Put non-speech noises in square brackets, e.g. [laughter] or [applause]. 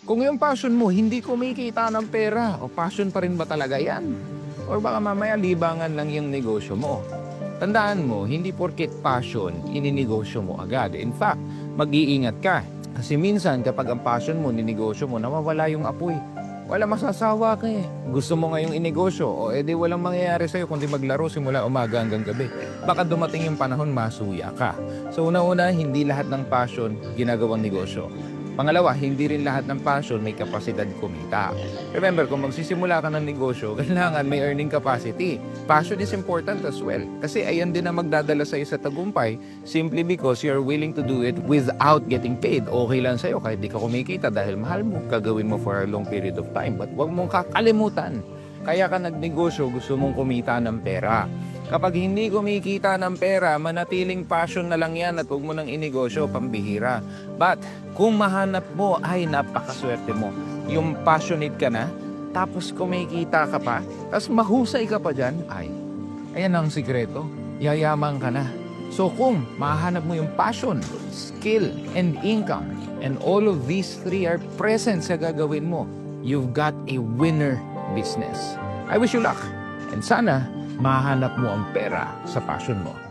Kung yung passion mo hindi kumikita ng pera, o passion pa rin ba talaga yan? Or baka mamaya libangan lang yung negosyo mo. Tandaan mo, hindi porket passion, ininegosyo mo agad. In fact, mag-iingat ka. Kasi minsan kapag ang passion mo, ninegosyo mo, nawawala yung apoy. Wala masasawa ka eh. Gusto mo ngayong inegosyo, o edi walang mangyayari sa'yo kundi maglaro simula umaga hanggang gabi. Baka dumating yung panahon, masuya ka. So una-una, hindi lahat ng passion ginagawang negosyo. Pangalawa, hindi rin lahat ng passion may kapasidad kumita. Remember, kung magsisimula ka ng negosyo, [laughs] kailangan may earning capacity. Passion is important as well. Kasi ayan din ang magdadala sa'yo sa tagumpay simply because you're willing to do it without getting paid. Okay lang sa'yo kahit di ka kumikita dahil mahal mo, gagawin mo for a long period of time. But huwag mong kakalimutan. Kaya ka nagnegosyo, gusto mong kumita ng pera. Kapag hindi kumikita ng pera, manatiling passion na lang yan at huwag mo nang inegosyo, pambihira. But kung mahanap mo, ay napakaswerte mo. Yung passionate ka na, tapos kumikita ka pa, tapos mahusay ka pa dyan, ay, ayan ang sikreto. Yayaman ka na. So kung mahanap mo yung passion, skill, and income, and all of these three are present sa gagawin mo, you've got a winner business. I wish you luck. And sana, mahanap mo ang pera sa passion mo.